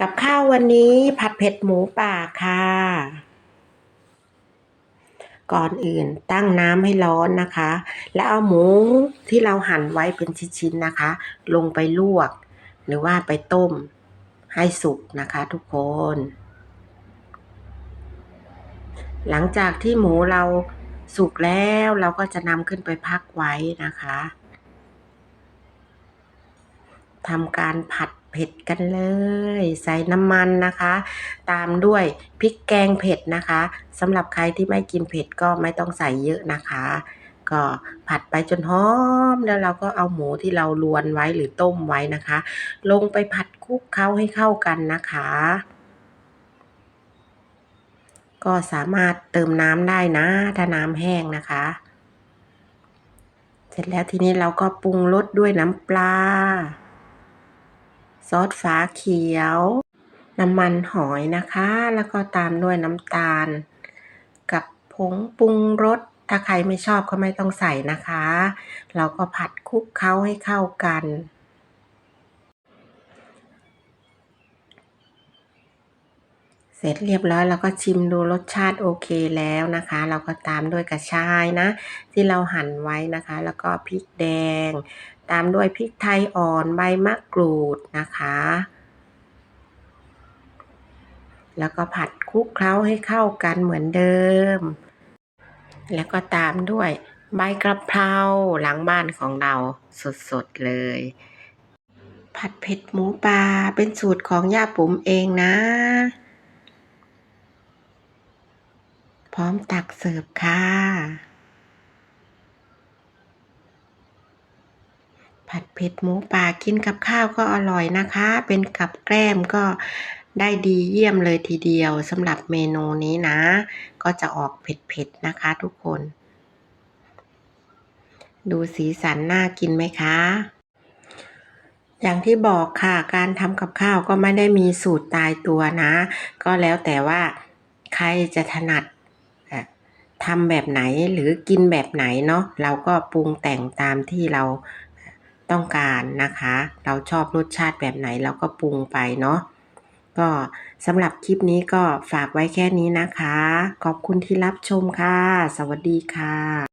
กับข้าววันนี้ผัดเผ็ดหมูป่าค่ะ ก่อนอื่นตั้งน้ำให้ร้อนนะคะ แล้วเอาหมูที่เราหั่นไว้เป็นชิ้นๆนะคะ ลงไปลวก หรือว่าไปต้มให้สุกนะคะทุกคน หลังจากที่หมูเราสุกแล้วเราก็จะนำขึ้นไปพักไว้นะคะทำการผัด เผ็ดกันเลย ใส่น้ำมันนะคะ ตามด้วยพริกแกงเผ็ดนะคะสำหรับใครที่ไม่กินเผ็ดก็ไม่ต้องใส่เยอะนะคะ ก็ผัดไปจนหอมแล้วเราก็เอาหมูที่เราลวนไว้หรือต้มไว้นะคะ ลงไปผัดคลุกเคล้าให้เข้ากันนะคะก็สามารถเติมน้ำได้นะถ้าน้ำแห้งนะคะ เสร็จแล้วทีนี้เราก็ปรุงรสด้วยน้ำปลา ซอสฟ้าเขียว น้ำมันหอยนะคะ แล้วก็ตามด้วยน้ำตาล กับผงปรุงรส ถ้าใครไม่ชอบก็ไม่ต้องใส่นะคะ เราก็ผัดคลุกเคล้าให้เข้ากันเสร็จเรียบร้อยเราก็ชิมดูรสชาติโอเคแล้วนะคะ เราก็ตามด้วยกระชายนะ ที่เราหั่นไว้นะคะ แล้วก็พริกแดง ตามด้วยพริกไทยอ่อนใบมะกรูดนะคะ แล้วก็ผัดคลุกเคล้าให้เข้ากันเหมือนเดิม แล้วก็ตามด้วยใบกระเพราหลังบ้านของเราสดๆเลย ผัดเผ็ดหมูปลาเป็นสูตรของย่าปุ๋มเองนะ พร้อมตักเสิร์ฟค่ะ ผัดเผ็ดหมูป่ากินกับข้าวก็อร่อยนะคะ เป็นกับแกล้มก็ได้ดีเยี่ยมเลยทีเดียวสำหรับเมนูนี้นะ ก็จะออกเผ็ดๆนะคะทุกคน ดูสีสันน่ากินไหมคะอย่างที่บอกค่ะการทำกับข้าวก็ไม่ได้มีสูตรตายตัวนะ ก็แล้วแต่ว่าใครจะถนัดทำแบบไหนหรือกินแบบไหนเนาะเราก็ปรุงแต่งตามที่เรา ต้องการนะคะ เราชอบรสชาติแบบไหนเราก็ปรุงไปเนาะก็สำหรับคลิปนี้ก็ฝากไว้แค่นี้นะคะ ขอบคุณที่รับชมค่ะ สวัสดีค่ะ